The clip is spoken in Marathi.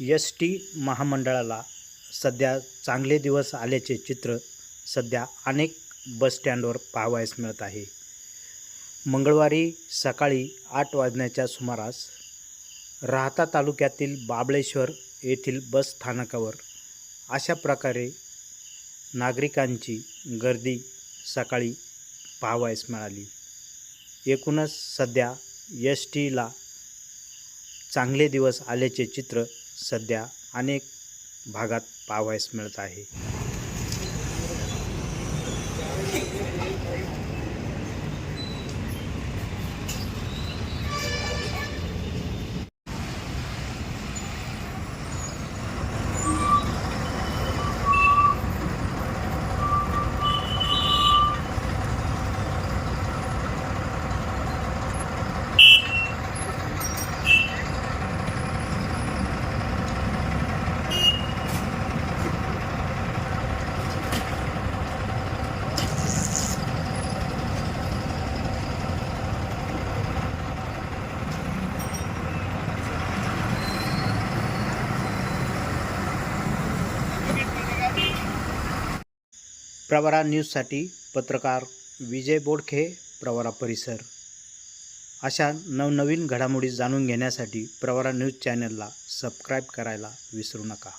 एस टी महामंडळाला सध्या चांगले दिवस आल्याचे चित्र सध्या अनेक बसस्टँडवर पाहावयास मिळत आहे. मंगळवारी सकाळी आठ वाजण्याच्या सुमारास राहता तालुक्यातील बाबळेश्वर येथील बस स्थानकावर अशा प्रकारे नागरिकांची गर्दी सकाळी पाहावयास मिळाली. एकूणच सध्या एस टीला चांगले दिवस आल्याचे चित्र सध्या अनेक भागात पाहावयास मिळत आहे. प्रवरा न्यूजसाठी पत्रकार विजय बोडखे प्रवरा परिसर. अशा नवनवीन घडामोडी जाणून घेण्यासाठी प्रवरा न्यूज चॅनलला सबस्क्राईब करायला विसरू नका.